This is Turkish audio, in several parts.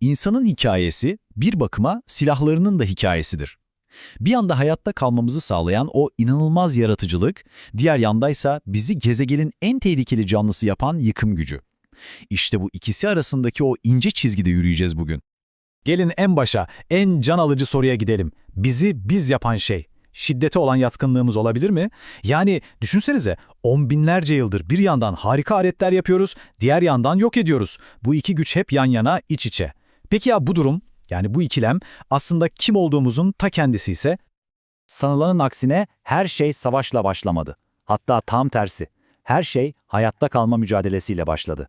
İnsanın hikayesi bir bakıma silahlarının da hikayesidir. Bir yanda hayatta kalmamızı sağlayan o inanılmaz yaratıcılık, diğer yandaysa bizi gezegenin en tehlikeli canlısı yapan yıkım gücü. İşte bu ikisi arasındaki o ince çizgide yürüyeceğiz bugün. Gelin en başa, en can alıcı soruya gidelim. Bizi biz yapan şey. Şiddete olan yatkınlığımız olabilir mi? Yani düşünsenize on binlerce yıldır bir yandan harika aletler yapıyoruz, diğer yandan yok ediyoruz. Bu iki güç hep yan yana, iç içe. Peki ya bu durum, yani bu ikilem aslında kim olduğumuzun ta kendisi ise? Sanılanın aksine her şey savaşla başlamadı. Hatta tam tersi. Her şey hayatta kalma mücadelesiyle başladı.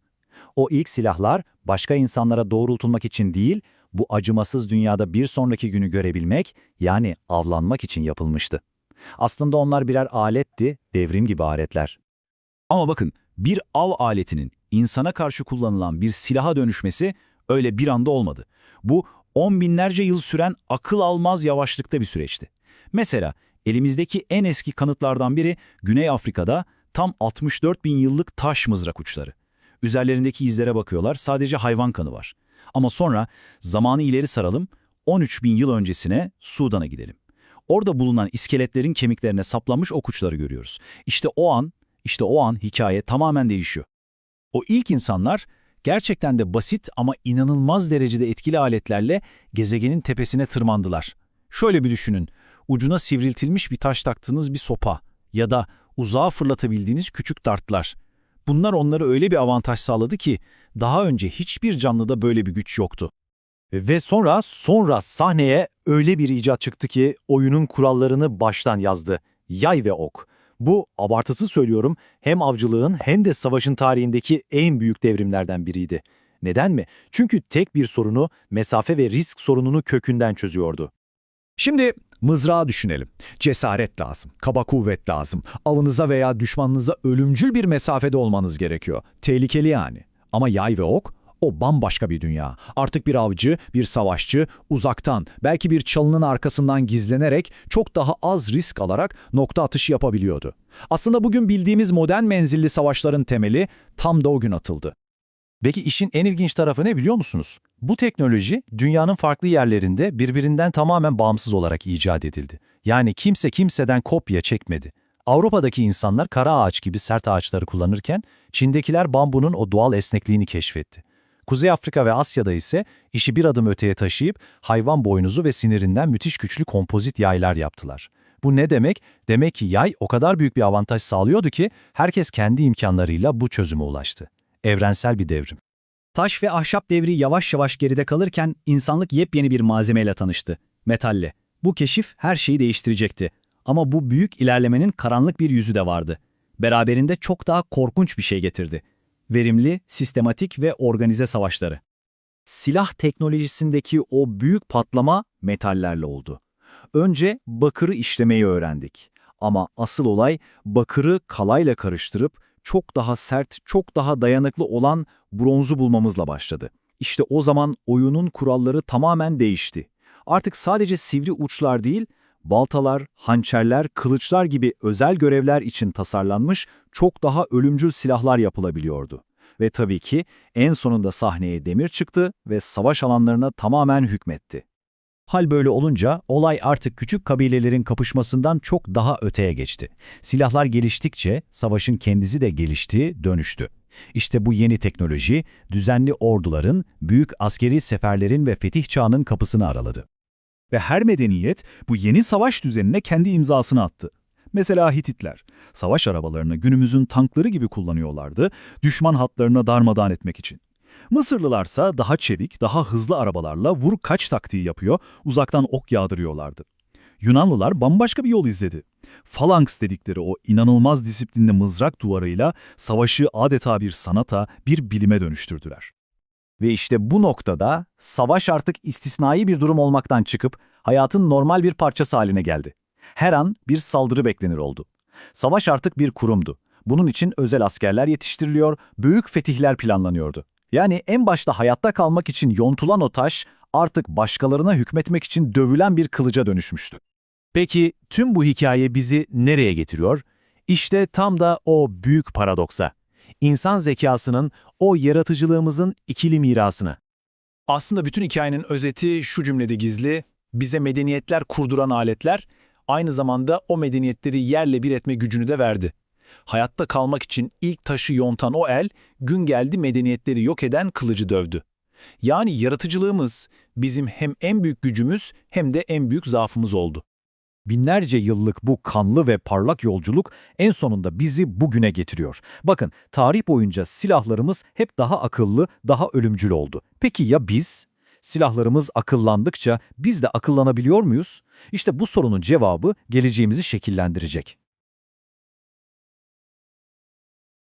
O ilk silahlar başka insanlara doğrultulmak için değil, bu acımasız dünyada bir sonraki günü görebilmek, yani avlanmak için yapılmıştı. Aslında onlar birer aletti, devrim gibi aletler. Ama bakın bir av aletinin insana karşı kullanılan bir silaha dönüşmesi öyle bir anda olmadı. Bu on binlerce yıl süren akıl almaz yavaşlıkta bir süreçti. Mesela elimizdeki en eski kanıtlardan biri Güney Afrika'da tam 64 bin yıllık taş mızrak uçları. Üzerlerindeki izlere bakıyorlar sadece hayvan kanı var. Ama sonra zamanı ileri saralım 13 bin yıl öncesine Sudan'a gidelim. Orada bulunan iskeletlerin kemiklerine saplanmış ok uçları görüyoruz. İşte o an, işte o an hikaye tamamen değişiyor. O ilk insanlar gerçekten de basit ama inanılmaz derecede etkili aletlerle gezegenin tepesine tırmandılar. Şöyle bir düşünün, ucuna sivriltilmiş bir taş taktığınız bir sopa ya da uzağa fırlatabildiğiniz küçük dartlar. Bunlar onlara öyle bir avantaj sağladı ki daha önce hiçbir canlıda böyle bir güç yoktu. Ve sonra, sonra sahneye öyle bir icat çıktı ki oyunun kurallarını baştan yazdı. Yay ve ok. Bu, abartısı söylüyorum, hem avcılığın hem de savaşın tarihindeki en büyük devrimlerden biriydi. Neden mi? Çünkü tek bir sorunu, mesafe ve risk sorununu kökünden çözüyordu. Şimdi mızrağı düşünelim. Cesaret lazım, kaba kuvvet lazım. Avınıza veya düşmanınıza ölümcül bir mesafede olmanız gerekiyor. Tehlikeli yani. Ama yay ve ok, o bambaşka bir dünya. Artık bir avcı, bir savaşçı, uzaktan, belki bir çalının arkasından gizlenerek çok daha az risk alarak nokta atışı yapabiliyordu. Aslında bugün bildiğimiz modern menzilli savaşların temeli tam da o gün atıldı. Peki işin en ilginç tarafı ne biliyor musunuz? Bu teknoloji dünyanın farklı yerlerinde birbirinden tamamen bağımsız olarak icat edildi. Yani kimse kimseden kopya çekmedi. Avrupa'daki insanlar kara ağaç gibi sert ağaçları kullanırken Çin'dekiler bambunun o doğal esnekliğini keşfetti. Kuzey Afrika ve Asya'da ise işi bir adım öteye taşıyıp hayvan boynuzu ve sinirinden müthiş güçlü kompozit yaylar yaptılar. Bu ne demek? Demek ki yay o kadar büyük bir avantaj sağlıyordu ki herkes kendi imkanlarıyla bu çözüme ulaştı. Evrensel bir devrim. Taş ve ahşap devri yavaş yavaş geride kalırken insanlık yepyeni bir malzemeyle tanıştı. Metalle. Bu keşif her şeyi değiştirecekti. Ama bu büyük ilerlemenin karanlık bir yüzü de vardı. Beraberinde çok daha korkunç bir şey getirdi. Verimli, sistematik ve organize savaşları. Silah teknolojisindeki o büyük patlama metallerle oldu. Önce bakırı işlemeyi öğrendik. Ama asıl olay bakırı kalayla karıştırıp çok daha sert, çok daha dayanıklı olan bronzu bulmamızla başladı. İşte o zaman oyunun kuralları tamamen değişti. Artık sadece sivri uçlar değil, baltalar, hançerler, kılıçlar gibi özel görevler için tasarlanmış çok daha ölümcül silahlar yapılabiliyordu. Ve tabii ki en sonunda sahneye demir çıktı ve savaş alanlarına tamamen hükmetti. Hal böyle olunca olay artık küçük kabilelerin kapışmasından çok daha öteye geçti. Silahlar geliştikçe savaşın kendisi de gelişti, dönüştü. İşte bu yeni teknoloji düzenli orduların, büyük askeri seferlerin ve fetih çağının kapısını araladı. Ve her medeniyet bu yeni savaş düzenine kendi imzasını attı. Mesela Hititler, savaş arabalarını günümüzün tankları gibi kullanıyorlardı, düşman hatlarına darmadağın etmek için. Mısırlılarsa daha çevik, daha hızlı arabalarla vur kaç taktiği yapıyor, uzaktan ok yağdırıyorlardı. Yunanlılar bambaşka bir yol izledi. Falanks dedikleri o inanılmaz disiplinli mızrak duvarıyla savaşı adeta bir sanata, bir bilime dönüştürdüler. Ve işte bu noktada savaş artık istisnai bir durum olmaktan çıkıp hayatın normal bir parçası haline geldi. Her an bir saldırı beklenir oldu. Savaş artık bir kurumdu. Bunun için özel askerler yetiştiriliyor, büyük fetihler planlanıyordu. Yani en başta hayatta kalmak için yontulan o taş artık başkalarına hükmetmek için dövülen bir kılıca dönüşmüştü. Peki tüm bu hikaye bizi nereye getiriyor? İşte tam da o büyük paradoksa. İnsan zekasının, o yaratıcılığımızın ikili mirasını. Aslında bütün hikayenin özeti şu cümlede gizli. Bize medeniyetler kurduran aletler aynı zamanda o medeniyetleri yerle bir etme gücünü de verdi. Hayatta kalmak için ilk taşı yontan o el, gün geldi medeniyetleri yok eden kılıcı dövdü. Yani yaratıcılığımız bizim hem en büyük gücümüz hem de en büyük zaafımız oldu. Binlerce yıllık bu kanlı ve parlak yolculuk en sonunda bizi bugüne getiriyor. Bakın, tarih boyunca silahlarımız hep daha akıllı, daha ölümcül oldu. Peki ya biz? Silahlarımız akıllandıkça biz de akıllanabiliyor muyuz? İşte bu sorunun cevabı geleceğimizi şekillendirecek.